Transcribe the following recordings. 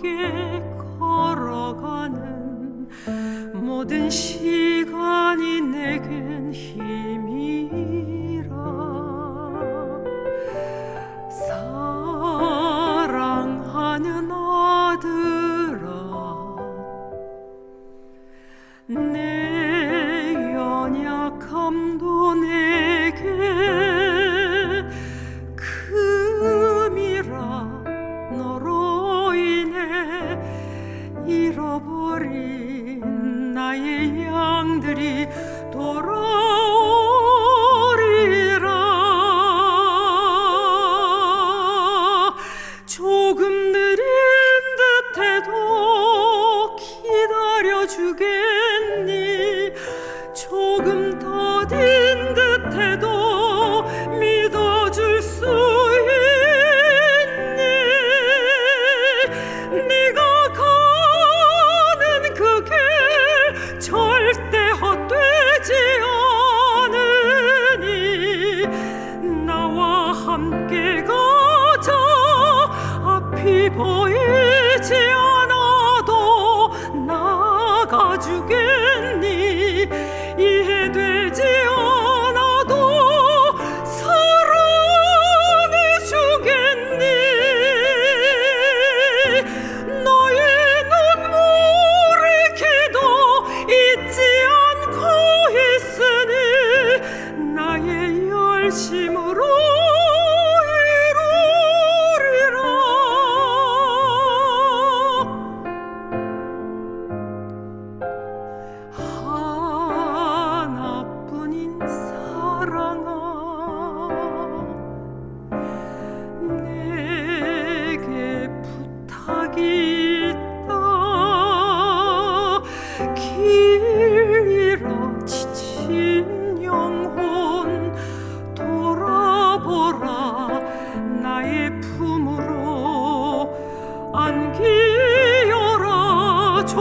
함께 걸어가는 모든 시간이 내겐 힘이 돌아오리라. 조금 느린 듯해도 기다려주겠니? 조금 더딘 듯해도 보이지 않아도 나가주겠니? 이해되지 않아도 사랑해주겠니? 너의 눈물의 기도 잊지 않고 있으니 나의 열심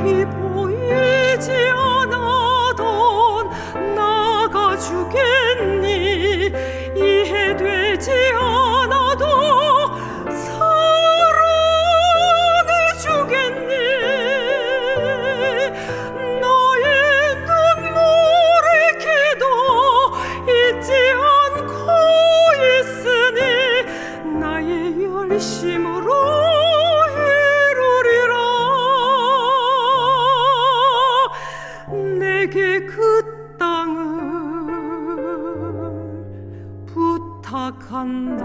앞이 보이지 않아도 나가 주겠니? 이해되지 않아도 사랑해 주겠니? 너의 눈물의 기도 잊지 않고 있으니 나의 열심으로 내게 그 땅을 부탁한다